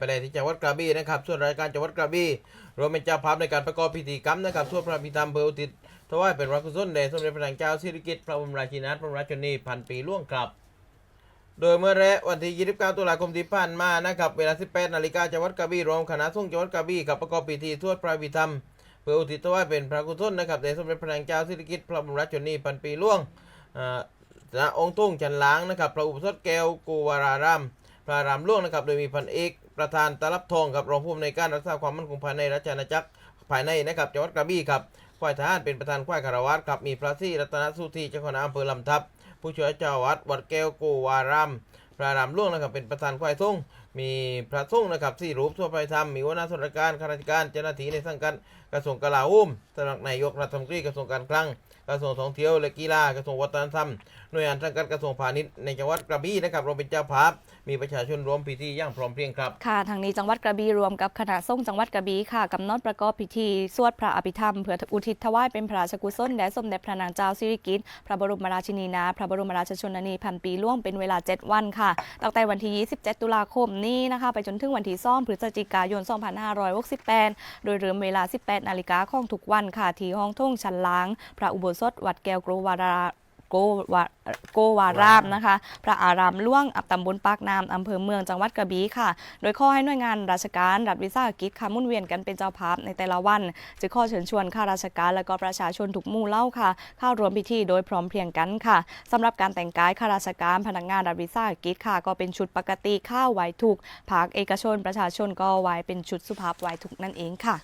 ไปได้ที่จังหวัดกระบี่นะครับ ส่วนรายการจังหวัดกระบี่รวมเป็นเจ้าภาพในการประกอบพิธีกรรมนะครับส่วนพระพิธามเพื่ออุทิศถวายเป็นรักุศลแด่สมเด็จพระนางเจ้าสิริกิติ์พระบรมราชินีพระราชนีพันปีล่วงครับ โดยเมื่อแรวันที่ 29 ตุลาคมที่ผ่านมานะครับเวลา 18 นาฬิกาจังหวัดกระบี่รวมคณะสงฆ์จังหวัดกระบี่กับประกอบพิธีสวดพระพิธรรมเพื่ออุทิศถวายเป็นพระกุศลนะครับแด่สมเด็จพระนางเจ้าสิริกิติ์พระบรมราชนีพันปีล่วงอ่าณองค์ทุ่งจันล้างนะครับพระอุปสมบทแก้วกูวาราราม พระรามหลวงนะครับ โดยมีพันเอกประธานตลับทองกับรองผู้อำนวยการรักษาความมั่นคงภายในราชอาณาจักรภายในนะครับจังหวัดกระบี่ครับฝ่ายทหารเป็นประธานฝ่ายคารวัตครับมีพระซี่รัตนสุธีเจ้าคณะอำเภอลำทับ ผู้ช่วยเจ้าวัดวัดแก้วโกวารามพระรามหลวงนะครับเป็นประธานฝ่ายทรงมีพระทรงนะครับสี่รูปทั่วไปธรรมมีวนาส่วนราชการข้าราชการเจ้าหน้าที่ในสังกัดกระทรวงกลาโหมสำนักนายกรัฐมนตรีกระทรวงการคลังกระทรวงท่องเที่ยวและกีฬากระทรวงวัฒนธรรมหน่วยงานสังกัดกระทรวงพาณิชย์ในจังหวัดกระบี่นะครับรวมเป็นเจ้าภาพมีประชาชนร่วมพิธีอย่างพร้อมเพรียงครับค่ะทางนี้จังหวัดกระบี่รวมกับคณะสงฆ์จังหวัดกระบี่ค่ะกำหนดประกอบพิธีสวดพระอภิธรรมเพื่ออุทิศถวายเป็นพระราชกุศลแด่สมเด็จพระนางเจ้าสิริกิติ์พระบรมราชินีนา พระบรมราชชนนีพันปีล่วงเป็นเวลา 7 วันค่ะตั้งแต่วันที่ 27 ตุลาคมนี้นะคะไปจนถึงวันที่2พฤศจิกายน 2568 โดยเริ่มเวลา 18 นาฬิกาของทุกวันค่ะที่ห้องทุ่งชันล้าง พระอุโบสถวัดแก้วกรวารา โกวาโกวารามนะคะ พระอารามหล่วงอับตำบลปากน้ำอำเภอเมืองจังหวัดกระบี่ค่ะ โดยข้อให้หน่วยงานราชการรัฐวิสาหกิจค่ะมุ่นเวียนกันเป็นเจ้าภาพในแต่ละวันจะข้อเชิญชวนข้าราชการและก็ประชาชนทุกมู่เล่าค่ะ เข้ารวมพิธีโดยพร้อมเพรียงกันค่ะสำหรับการแต่งกายข้าราชการพนักงานรัฐวิสาหกิจค่ะ ก็เป็นชุดปกติข้าวไหวทุกภาคเอกชน ประชาชนก็ไหวเป็นชุดสุภาพไหวทุกนั่นเองค่ะ